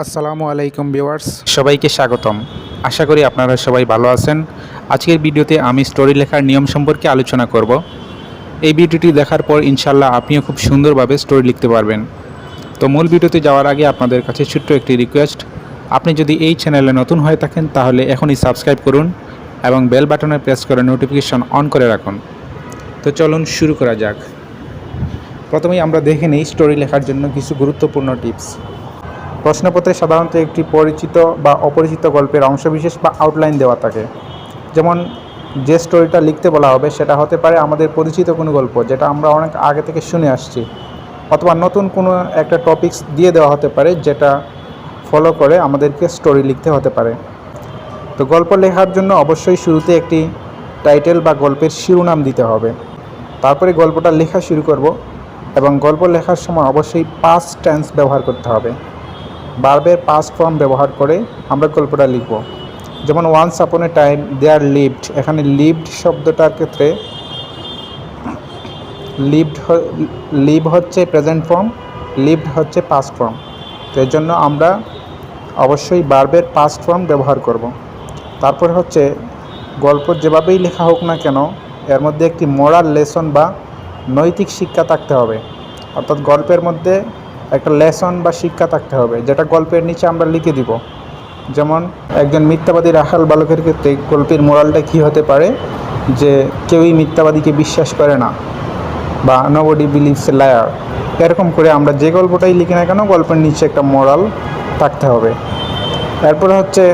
আসসালামু আলাইকুম ভিউয়ার্স। সবাইকে স্বাগতম। আশা করি আপনারা সবাই ভালো আছেন। আজকের ভিডিওতে আমি স্টোরি লেখার নিয়ম সম্পর্কে আলোচনা করব। এই ভিডিওটি দেখার পর ইনশাল্লাহ আপনিও খুব সুন্দরভাবে স্টোরি লিখতে পারবেন। তো মূল ভিডিওতে যাওয়ার আগে আপনাদের কাছে ছোট্ট একটি রিকোয়েস্ট। আপনি যদি এই চ্যানেলে নতুন হয়ে থাকেন তাহলে এখনই সাবস্ক্রাইব করুন এবং বেল বাটনে প্রেস করে নোটিফিকেশন অন করে রাখুন। তো চলুন শুরু করা যাক। প্রথমেই আমরা দেখে নিই স্টোরি লেখার জন্য কিছু গুরুত্বপূর্ণ টিপস। প্রশ্নপত্রে সাধারণত একটি পরিচিত বা অপরিচিত গল্পের অংশবিশেষ বা আউটলাইন দেওয়া থাকে। যেমন, যে স্টোরিটা লিখতে বলা হবে, সেটা হতে পারে আমাদের পরিচিত কোনো গল্প, যেটা আমরা অনেক আগে থেকে শুনে আসছি। অথবা নতুন কোনো একটা টপিকস দিয়ে দেওয়া হতে পারে, যেটা ফলো করে আমাদেরকে স্টোরি লিখতে হতে পারে। তো গল্প লেখার জন্য অবশ্যই শুরুতে একটি টাইটেল বা গল্পের শিরোনাম দিতে হবে। তারপরে গল্পটা লেখা শুরু করব এবং গল্প লেখার সময় অবশ্যই পাস্ট টেন্স ব্যবহার করতে হবে। বার্বের পাস ফর্ম ব্যবহার করে আমরা গল্পটা লিখব। যেমন once upon a time there lived এখানে লিভড শব্দটার ক্ষেত্রে লিভড লিভ হচ্ছে প্রেজেন্ট ফর্ম লিভড হচ্ছে পাস ফর্ম তো এর জন্য আমরা অবশ্যই বার্বের পাস ফর্ম ব্যবহার করব। তারপর হচ্ছে, গল্প যেভাবেই লেখা হোক না কেন, এর মধ্যে একটি মোরাল লেসন বা নৈতিক শিক্ষা থাকতে হবে। অর্থাৎ গল্পের মধ্যে একটা লেসন বা শিক্ষা থাকতে হবে, যেটা গল্পের নিচে আমরা লিখে দিব। যেমন, একজন মিথ্যাবাদী রাখাল বালকের ক্ষেত্রে গল্পের মোরালটা কী হতে পারে? যে কেউই মিথ্যাবাদীকে বিশ্বাস করে না, বা নোবডি বিলিভস লায়ার এরকম করে আমরা যে গল্পটাই লিখি না কেন, গল্পের নিচে একটা মোরাল থাকতে হবে। এরপরে হচ্ছে,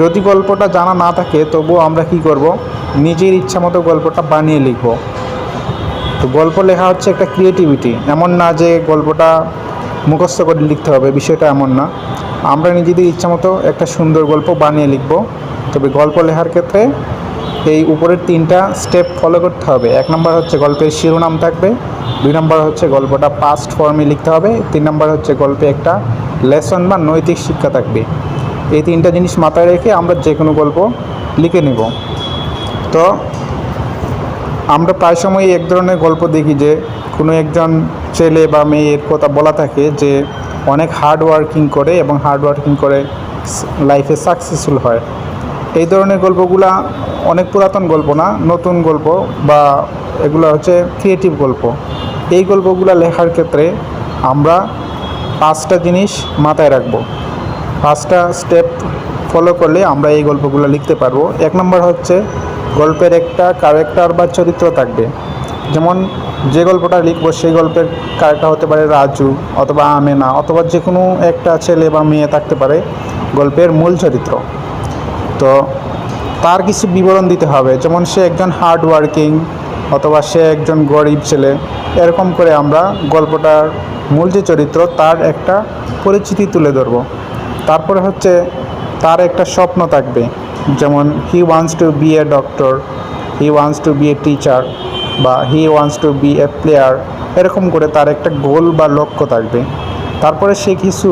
যদি গল্পটা জানা না থাকে, তবুও আমরা কি করব? নিজের ইচ্ছা মতো গল্পটা বানিয়ে লিখব। তো গল্প লেখা হচ্ছে একটা ক্রিয়েটিভিটি এমন না যে গল্পটা মুখস্থ করে লিখতে হবে, বিষয়টা এমন না। আমরা নিজেদের ইচ্ছা মতো একটা সুন্দর গল্প বানিয়ে লিখব। তবে গল্প লেখার ক্ষেত্রে এই উপরের তিনটা স্টেপ ফলো করতে হবে। এক নম্বর হচ্ছে গল্পের শিরোনাম থাকবে, দুই নম্বর হচ্ছে গল্পটা পাস্ট ফর্মে লিখতে হবে, তিন নম্বর হচ্ছে গল্পে একটা লেসন বা নৈতিক শিক্ষা থাকবে। এই তিনটা জিনিস মাথায় রেখে আমরা যে কোনো গল্প লিখে নেব। তো আমরা প্রায় সময় এক ধরনের গল্প দেখি যে কোনো একজন ছেলে বা মেয়ের কথা বলা থাকে যে অনেক হার্ড ওয়ার্কিং করে এবং হার্ড ওয়ার্কিং করে লাইফে সাকসেসফুল হয়। এই ধরনের গল্পগুলা অনেক পুরাতন গল্প না, নতুন গল্প বা এগুলো হচ্ছে ক্রিয়েটিভ গল্প। এই গল্পগুলো লেখার ক্ষেত্রে আমরা পাঁচটা জিনিস মাথায় রাখব। পাঁচটা স্টেপ ফলো করলে আমরা এই গল্পগুলো লিখতে পারব। এক নম্বর হচ্ছে গল্পের একটা ক্যারেক্টার বা চরিত্র থাকবে। যেমন যে গল্পটা লিখব, সেই গল্পের ক্যারেক্টার হতে পারে রাজু অথবা আমেনা অথবা যে কোনো একটা ছেলে বা মেয়ে থাকতে পারে গল্পের মূল চরিত্র। তো তার কিছু বিবরণ দিতে হবে। যেমন সে একজন হার্ড ওয়ার্কিং অথবা সে একজন গরিব ছেলে। এরকম করে আমরা গল্পটার মূল যে চরিত্র, তার একটা পরিচিতি তুলে ধরবো। তারপরে হচ্ছে তার একটা স্বপ্ন থাকবে। যেমন he wants to be a doctor he wants to be a teacher বা he wants to be a player এরকম করে তার একটা গোল বা লক্ষ্য থাকবে। তারপরে সে কিছু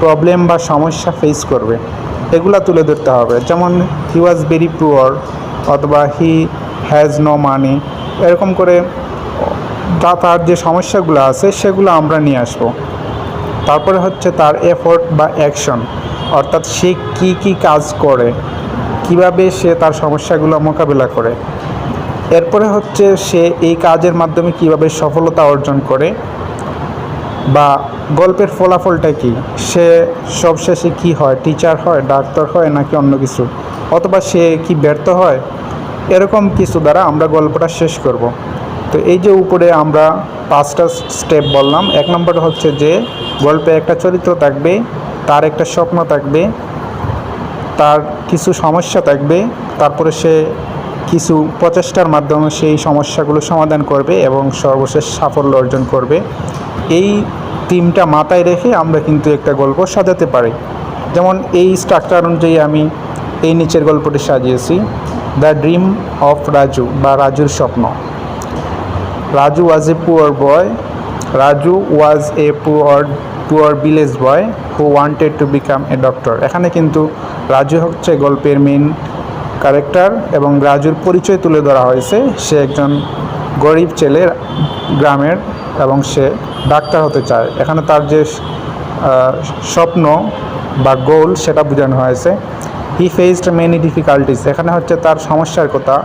প্রবলেম বা সমস্যা ফেস করবে। এগুলা তুলে ধরতে হবে। যেমন হি ওয়াজ ভেরি পুয়ার অথবা হি হ্যাজ নো মানি এরকম করে যা তার যে সমস্যাগুলো আছে, সেগুলো আমরা নিয়ে আসব। তারপরে হচ্ছে তার এফোর্ট বা অ্যাকশন অর্থাৎ সে কি কি কাজ করে, কীভাবে সে তার সমস্যাগুলো মোকাবিলা করে। এরপরে হচ্ছে সে এই কাজের মাধ্যমে কীভাবে সফলতা অর্জন করে বা গল্পের ফলাফলটা কি? সে সবশেষে কি হয়? টিচার হয় ডাক্তার হয় নাকি অন্য কিছু? অথবা সে কি ব্যর্থ হয়? এরকম কিছু দ্বারা আমরা গল্পটা শেষ করব। তো এই যে উপরে আমরা পাঁচটা স্টেপ বললাম, এক নম্বর হচ্ছে যে গল্পে একটা চরিত্র থাকবে, তার একটা স্বপ্ন থাকবে, তার কিছু সমস্যা থাকবে, তারপরে সে কিছু প্রচেষ্টার মাধ্যমে সেই সমস্যাগুলো সমাধান করবে এবং সর্বশেষ সাফল্য অর্জন করবে। এই তিনটা মাথায় রেখে আমরা কিন্তু একটা গল্প সাজাতে পারি। যেমন এই স্ট্রাকচার অনুযায়ী আমি এই নিচের গল্পটি সাজিয়েছি। দ্য ড্রিম অফ রাজু বা রাজুর স্বপ্ন Raju was a poor boy Raju was a poor poor village boy who wanted to become a doctor এখানে কিন্তু রাজু হচ্ছে গল্পের মেন ক্যারেক্টার এবং রাজুর পরিচয় তুলে ধরা হয়েছে। সে একজন গরিব ছেলে গ্রামের এবং সে ডাক্তার হতে চায়। এখানে তার যে স্বপ্ন বা গোল সেটা বোঝানো হয়েছে। হি ফেসড মেনি ডিফিকাল্টিস এখানে হচ্ছে তার সমস্যার কথা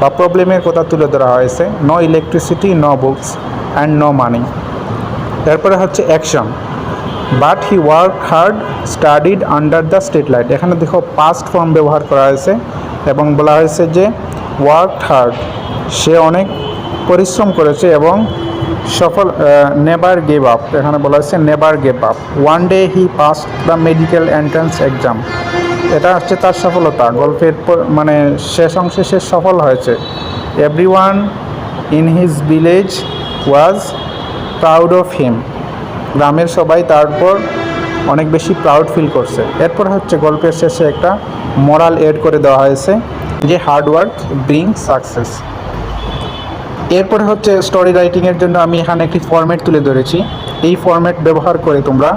বা প্রবলেমের কথা তুলে ধরা হয়েছে। No electricity no books and no money এরপরে হচ্ছে action but he work hard studied under the street light এখানে দেখো পাস্ট ফর্ম ব্যবহার করা হয়েছে এবং বলা হয়েছে যে ওয়ার্ক হার্ড সে অনেক পরিশ্রম করেছে এবং সফল নেভার গেভ আপ এখানে বলা হয়েছে never gave up one day he pass the medical entrance exam এটা হচ্ছে তার সফলতা। গল্পের মানে শেষ অংশে সে সফল হয়েছে। Every one in his village was proud of him গ্রামের সবাই তারপর অনেক বেশি প্রাউড ফিল করছে। এরপর হচ্ছে গল্পের শেষে একটা মোরাল এড করে দেওয়া হয়েছে, যে হার্ড ওয়ার্ক ব্রিং সাকসেস এরপরে হচ্ছে স্টোরি রাইটিংয়ের জন্য আমি এখানে একটি ফরম্যাট তুলে ধরেছি। এই ফরম্যাট ব্যবহার করে তোমরা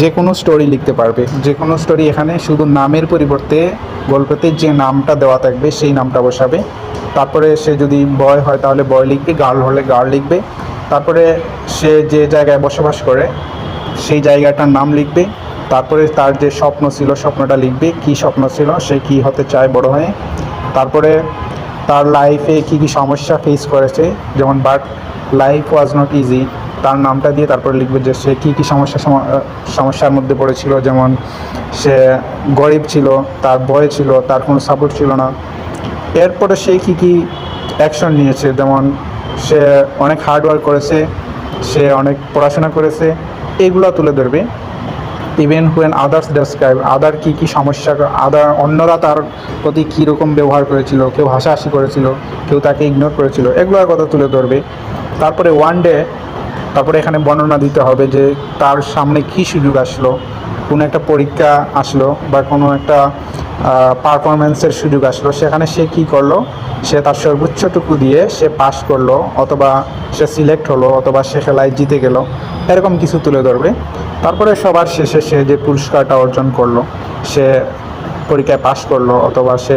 যে কোনো স্টোরি লিখতে পারবে। যে কোনো স্টোরি এখানে শুধু নামের পরিবর্তে গল্পতে যে নামটা দেওয়া থাকবে, সেই নামটা বসাবে। তারপরে সে যদি বয় হয়, তাহলে বয় লিখবে গার্ল হলে গার্ল লিখবে। তারপরে সে যে জায়গায় বসবাস করে, সেই জায়গাটার নাম লিখবে। তারপরে তার যে স্বপ্ন ছিল, স্বপ্নটা লিখবে, কি স্বপ্ন ছিল, সে কি হতে চায় বড় হয়ে। তারপরে তার লাইফে কী কী সমস্যা ফেস করেছে, যেমন but life was not easy তার নামটা দিয়ে তারপরে লিখবে যে সে কী কী সমস্যা সম- সমস্যার মধ্যে পড়েছিল, যেমন সে গরিব ছিল, তার ভয় ছিল, তার কোনো সাপোর্ট ছিল না। এরপরে সে কী কী অ্যাকশন নিয়েছে, যেমন সে অনেক হার্ড ওয়ার্ক করেছে, সে অনেক পড়াশোনা করেছে, এগুলো তুলে ধরবে। Even when others describe other কী কী সমস্যা আদার অন্যরা তার প্রতি কীরকম ব্যবহার করেছিল, কেউ হাসাহাসি করেছিল, কেউ তাকে ইগনোর করেছিল, এগুলোর কথা তুলে ধরবে। তারপরে ওয়ান ডে তারপরে এখানে বর্ণনা দিতে হবে যে তার সামনে কী সুযোগ আসলো। কোনো একটা পরীক্ষা আসলো বা কোনো একটা পারফরমেন্সের সুযোগ আসলো, সেখানে সে কী করল? সে তার সর্বোচ্চটুকু দিয়ে সে পাস করল অথবা সে সিলেক্ট হলো অথবা সে খেলায় জিতে গেল। এরকম কিছু তুলে ধরবে। তারপরে সবার শেষে সে যে পুরস্কারটা অর্জন করল, সে পরীক্ষায় পাশ করল অথবা সে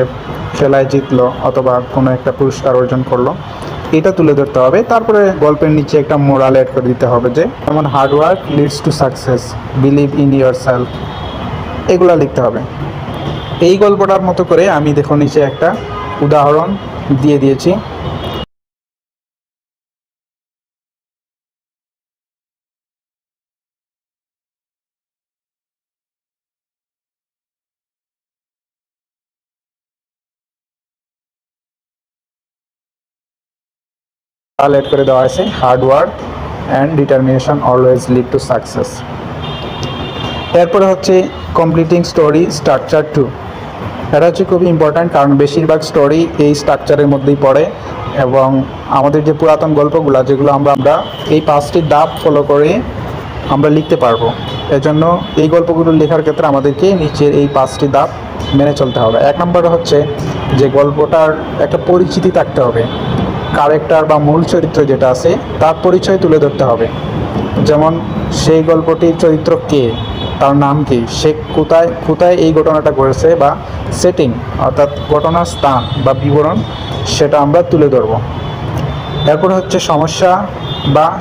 খেলায় জিতলো অথবা কোনো একটা পুরস্কার অর্জন করল। এটা তুলে ধরতে হবে। তারপরে গল্পের নিচে একটা মোরাল অ্যাড করে দিতে হবে যে, যেমন hard work leads to success believe in yourself এগুলো লিখতে হবে। এই গল্পটার মতো করে আমি দেখো নিচে একটা উদাহরণ দিয়ে দিয়েছি। এড করে দেওয়া আছে hard work and determination always lead to success এরপরে হচ্ছে কমপ্লিটিং স্টোরি স্ট্রাকচার টু এটা হচ্ছে খুব ইম্পর্ট্যান্ট কারণ বেশিরভাগ স্টোরি এই স্ট্রাকচারের মধ্যেই পড়ে এবং আমাদের যে পুরাতন গল্পগুলো যেগুলো আমরা আমরা এই পাঁচটি ধাপ ফলো করে আমরা লিখতে পারব। এজন্য এই গল্পগুলো লেখার ক্ষেত্রে আমাদেরকে নিচের এই পাঁচটি ধাপ মেনে চলতে হবে। এক নম্বরে হচ্ছে যে গল্পটার একটা পরিচিতি থাকতে হবে। ক্যারেক্টার বা মূল চরিত্র যেটা আছে, তার পরিচয় তুলে ধরতে হবে। যেমন, সেই গল্পটির চরিত্র কে? তার নাম কি? সে কোথায় কোথায় এই ঘটনাটা ঘটেছে বা সেটিং অর্থাৎ ঘটনার স্থান বা বিবরণ, সেটা আমরা তুলে ধরবো। এরপর হচ্ছে সমস্যা বা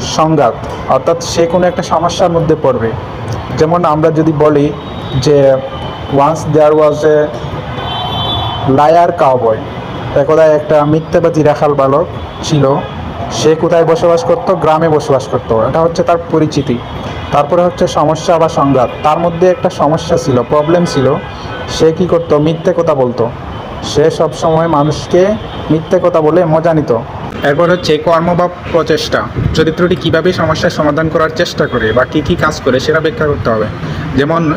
সংঘাত, অর্থাৎ সে কোনো একটা সমস্যার মধ্যে পড়বে। যেমন আমরা যদি বলি যে once there was a liar cowboy একদা একটা মিথ্যাবাদী রাখাল বালক ছিল। সে কোথায় বসবাস করত? গ্রামে বসবাস করত। এটা হচ্ছে তার পরিচিতি। তারপরে হচ্ছে সমস্যা বা সংঘাত। তার মধ্যে একটা সমস্যা ছিল প্রবলেম ছিল। সে কি করতো? মিথ্যে কথা বলতো। সে সব সময় মানুষকে মিথ্যে কথা বলে মজা নিত। এরপর হচ্ছে কর্ম বা প্রচেষ্টা। চরিত্রটি কীভাবে সমস্যার সমাধান করার চেষ্টা করে বা কী কী কাজ করে সেটা ব্যাখ্যা করতে হবে। যেমন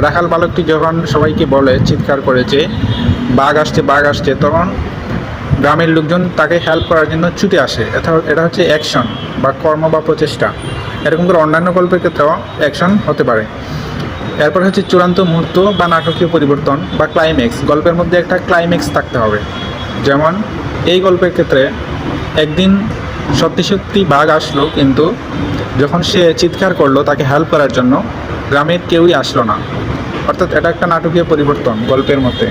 রাখাল বালকটি যখন সবাইকে বলে, চিৎকার করে যে বাঘ আসছে বাঘ আসছে, তখন গ্রামের লোকজন তাকে হেল্প করার জন্য ছুটে আসে। এটা হচ্ছে অ্যাকশন বা কর্ম বা প্রচেষ্টা। এরকম করে অন্যান্য গল্পের ক্ষেত্রেও অ্যাকশন হতে পারে। এরপর হচ্ছে চূড়ান্ত মুহূর্ত বা নাটকীয় পরিবর্তন বা ক্লাইম্যাক্স গল্পের মধ্যে একটা ক্লাইম্যাক্স থাকতে হবে। যেমন, এই গল্পের ক্ষেত্রে একদিন সত্যি সত্যি বাঘ আসলো, কিন্তু যখন সে চিৎকার করল তাকে হেল্প করার জন্য, গ্রামের কেউই আসলো না। অর্থাৎ এটা একটা নাটকীয় পরিবর্তন গল্পের মধ্যে।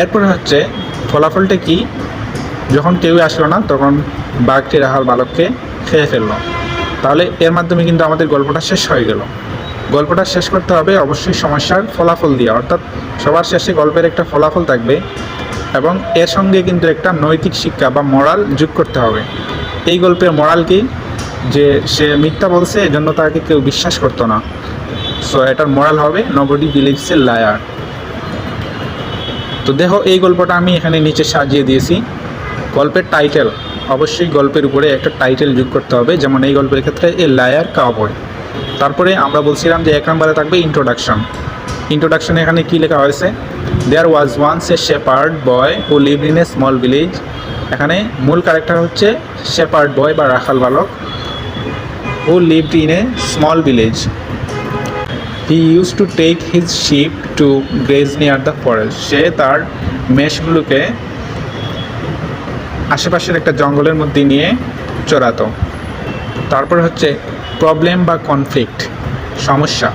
এরপরে হচ্ছে ফলাফলটা কি? যখন কেউই আসলো না, তখন বাঘটি রাহাল বালককে খেয়ে ফেলল। তাহলে এর মাধ্যমে কিন্তু আমাদের গল্পটা শেষ হয়ে গেল। গল্পটা শেষ করতে হবে অবশ্যই সমস্যার ফলাফল দিয়ে, অর্থাৎ সবার শেষে গল্পের একটা ফলাফল থাকবে এবং এর সঙ্গে কিন্তু একটা নৈতিক শিক্ষা বা মরাল যোগ করতে হবে। এই গল্পের মরাল কি? যে সে মিথ্যা বলছে, এজন্য তাকে কেউ বিশ্বাস করতো না। সো এটার মরাল হবে নবডি বিলিভস এ লায়ার তো দেখো, এই গল্পটা আমি এখানে নিচে সাজিয়ে দিয়েছি। গল্পের টাইটেল অবশ্যই গল্পের উপরে একটা টাইটেল যোগ করতে হবে, যেমন এই গল্পের ক্ষেত্রে এ লায়ার কাউবয় তারপরে আমরা বলছিলাম যে এক নম্বরে থাকবে ইন্ট্রোডাকশন ইন্ট্রোডাকশনে এখানে কী লেখা হয়েছে? There was once a shepherd boy who live in a small village এখানে মূল ক্যারেক্টার হচ্ছে শেপার্ড বয় বা রাখাল বালক। Who lived in a small village he use to take his sheep to graze near the forest সে তার মেষগুলোকে আশেপাশের একটা জঙ্গলের মধ্যে নিয়ে চড়াতো। তারপর হচ্ছে প্রবলেম বা কনফ্লিক্ট সমস্যা।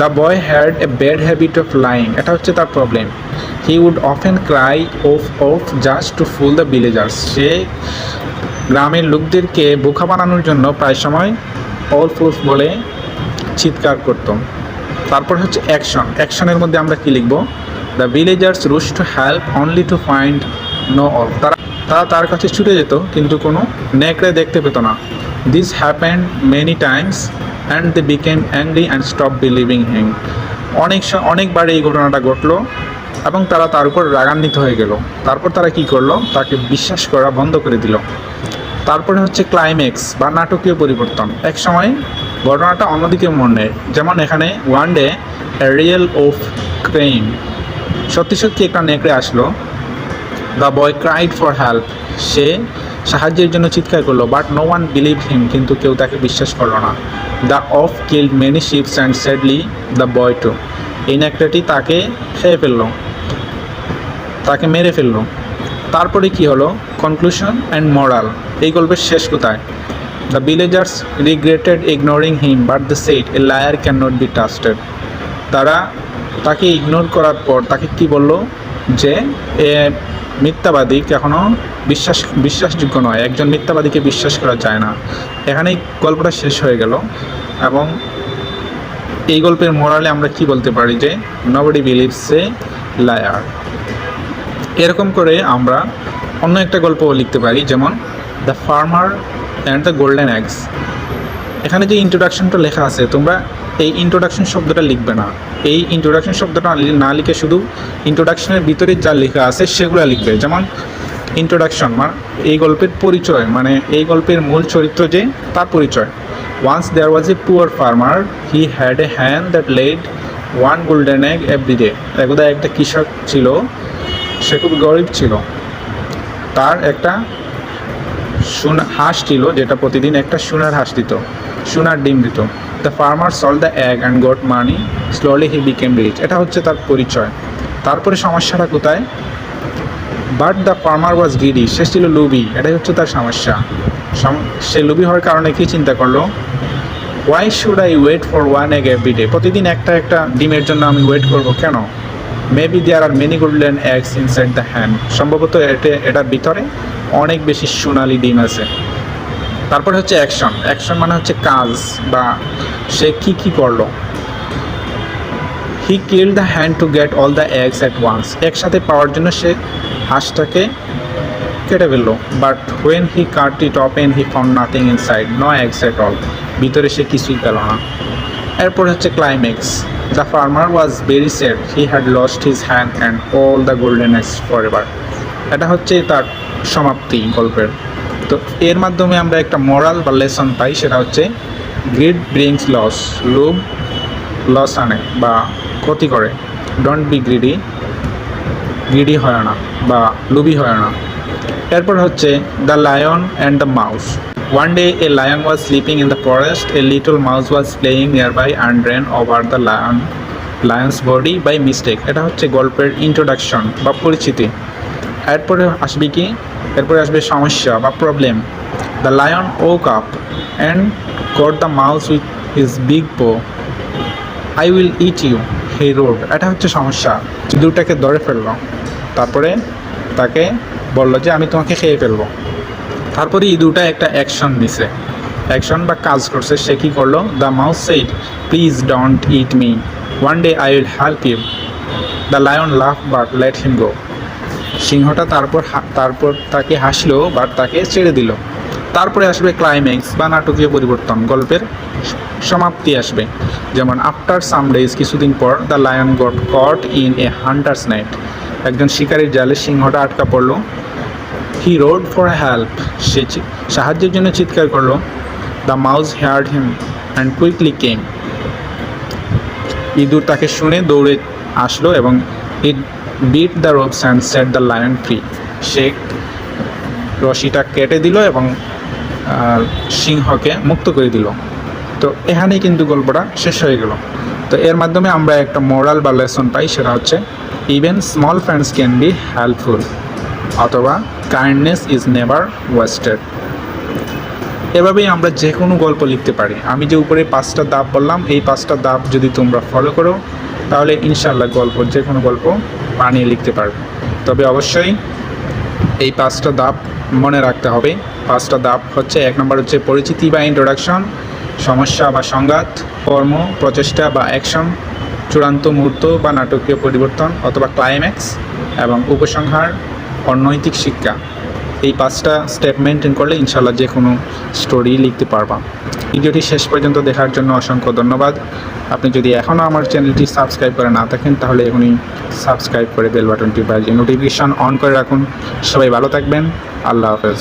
The boy had a bad habit of lying এটা হচ্ছে তার problem he would often cry wolf wolf just to fool the villagers সে গ্রামের লোকদেরকে বোকা বানানোর জন্য প্রায় সময় অল ফুলস বলে চিৎকার করতো তারপর হচ্ছে অ্যাকশন অ্যাকশনের মধ্যে আমরা কি লিখব? The villagers rushed to help only to find no wolf তারা তারা তার কাছে ছুটে যেত, কিন্তু কোনো নেকড়ে দেখতে পেত না। This happened many times and they became angry and stop believing him অনেক অনেকবার এই ঘটনাটা ঘটলো, এবং তারা তার উপর রাগান্বিত হয়ে গেল। তারপর তারা কি করল? তাকে বিশ্বাস করা বন্ধ করে দিল। তারপরে হচ্ছে ক্লাইম্যাক্স বা নাটকীয় পরিবর্তন। এক সময় ঘটনাটা অন্যদিকে মনে নেয় যেমন এখানে one day real wolf came সত্যি সত্যি একটা নেকড়ে আসলো। The boy cried for help সে সাহায্যের জন্য চিৎকার করল but no one believe him কিন্তু কেউ তাকে বিশ্বাস করল না। The wolf killed many sheeps and sadly the boy too এই নেকড়েটি তাকে খেয়ে ফেলল, তাকে মেরে ফেলল। তারপরে কি হলো? কনক্লুশন অ্যান্ড মরাল এই গল্পের শেষ কোথায়? Villagers regretted ignoring him but they said a liar can not be trusted তারা তাকে ইগনোর করার পর তাকে কি বলল? যে, এ মিথ্যাবাদী কখনো বিশ্বাস, বিশ্বাসযোগ্য নয়। একজন মিথ্যাবাদীকে বিশ্বাস করা যায় না। এখানেই গল্পটা শেষ হয়ে গেল এবং এই গল্পের মোরালে আমরা কি বলতে পারি যে নবডি বিলিভস এ লায়ার এরকম করে আমরা অন্য একটা গল্প লিখতে পারি, যেমন the farmer and the golden eggs এখানে যে ইন্ট্রোডাকশনটা লেখা আছে, তোমরা এই ইন্ট্রোডাকশন শব্দটা লিখবে না। এই ইন্ট্রোডাকশন শব্দটা না লিখে শুধু ইন্ট্রোডাকশনের ভিতরে যা লেখা আছে, সেগুলো লিখবে। যেমন ইন্ট্রোডাকশন মানে এই গল্পের পরিচয় মানে এই গল্পের মূল চরিত্র যে, তার পরিচয়। Once there was a poor farmer he had a hen that laid one golden egg every day একদা একটা কৃষক ছিল, সে খুব গরিব ছিল। তার একটা সোনা হাঁস ছিল যেটা প্রতিদিন একটা সোনার হাঁস দিত, সোনার ডিম দিত। The farmer sold the egg and got money slowly he became rich এটা হচ্ছে তার পরিচয়। তারপরে সমস্যাটা কোথায়? But the farmer was greedy সে ছিল লুবি। এটাই হচ্ছে তার সমস্যা। সম- সে লুবি হওয়ার কারণে কী চিন্তা করল? Why should I wait for one egg every day প্রতিদিন একটা একটা ডিমের জন্য আমি ওয়েট করব কেন? Maybe there are many golden eggs inside the hen সম্ভবত এটা এটার ভিতরে অনেক বেশি সোনালি ডিম আছে। তারপরে হচ্ছে অ্যাকশন অ্যাকশন মানে হচ্ছে কাজ বা সে কি কি করল। He kill the hen to get all the eggs at once একসাথে পাওয়ার জন্য সে হাঁসটাকে কেটে ফেলল। But when he cut it open he found nothing inside no eggs at all ভিতরে সে কিছুই পেল না। এরপর হচ্ছে climax was very sad he had lost his hen and all the golden eggs forever এটা হচ্ছে তার সমাপ্তি গল্পের। তো এর মাধ্যমে আমরা একটা মরাল বা লেসন পাই, সেটা হচ্ছে গ্রিড ব্রিংস লস লোভ লস আনে বা ক্ষতি করে। ডোন্ট বি গ্রিডি গ্রিডি হয় না বা লুবি হয় না। এরপর হচ্ছে the lion and the mouse day a lion was sleeping in the forest a little mouse was playing nearby and ran over the lion lion's body by mistake এটা হচ্ছে গল্পের ইন্ট্রোডাকশন বা পরিচিতি। এরপরে আসবে কি? এরপরে আসবে সমস্যা বা problem the lion woke up and got the mouse with his big paw I will eat you he roared এটা হচ্ছে সমস্যা। দুটাকে ধরে ফেলল। তারপরে তাকে বলল যে, আমি তোমাকে খেয়ে ফেলব। তারপরে এই দুটা একটা অ্যাকশন দিছে অ্যাকশন বা কাজ করছে, সে কী করল? The mouse said please don't eat me one day I will help you the lion love but let him go সিংহটা তারপর তারপর তাকে হাসলো বাট তাকে ছেড়ে দিল। তারপরে আসবে ক্লাইম্যাক্স বা নাটকীয় পরিবর্তন। গল্পের সমাপ্তি আসবে। যেমন আফটার সাম ডেজ কিছুদিন পর the lion got caught in a hunter's net একজন শিকারীর জালে সিংহটা আটকা পড়ল। হি রোড ফর হেল্প সে সাহায্যের জন্য চিৎকার করল। The mouse heard him and quickly came ইঁদুর তাকে শুনে দৌড়ে আসলো এবং it bit the ropes and set the lion free সে রশিটা কেটে দিল এবং সিংহকে মুক্ত করে দিল। তো এখানেই কিন্তু গল্পটা শেষ হয়ে গেল। তো এর মাধ্যমে আমরা একটা মোরাল বা লেসন পাই, সেটা হচ্ছে even small friends can be helpful অথবা কাইন্ডনেস ইজ নেভার ওয়েস্টেড এভাবেই আমরা যে কোনো গল্প লিখতে পারি। আমি যে উপরে পাঁচটা দাব বললাম, এই পাঁচটা দাব যদি তোমরা ফলো করো, তাহলে ইনশাল্লাহ গল্প যে কোনো গল্প বানিয়ে লিখতে পারবে। তবে অবশ্যই এই পাঁচটা দাব মনে রাখতে হবে। পাঁচটা দাব হচ্ছে এক নম্বর হচ্ছে পরিচিতি বা ইন্ট্রোডাকশন সমস্যা বা সংঘাত, কর্ম, প্রচেষ্টা বা অ্যাকশন চূড়ান্ত মুহূর্ত বা নাটকীয় পরিবর্তন অথবা ক্লাইম্যাক্স এবং উপসংহার অনৈতিক শিক্ষা। এই পাঁচটা স্টেপ মেনটেন করলে ইনশাল্লাহ যে কোনো স্টোরি লিখতে পারবা। ভিডিওটি শেষ পর্যন্ত দেখার জন্য অসংখ্য ধন্যবাদ। আপনি যদি এখনও আমার চ্যানেলটি সাবস্ক্রাইব করে না থাকেন, তাহলে এখনই সাবস্ক্রাইব করে বেল বাটনটি বাজিয়ে নোটিফিকেশান অন করে রাখুন। সবাই ভালো থাকবেন। আল্লাহ হাফেজ।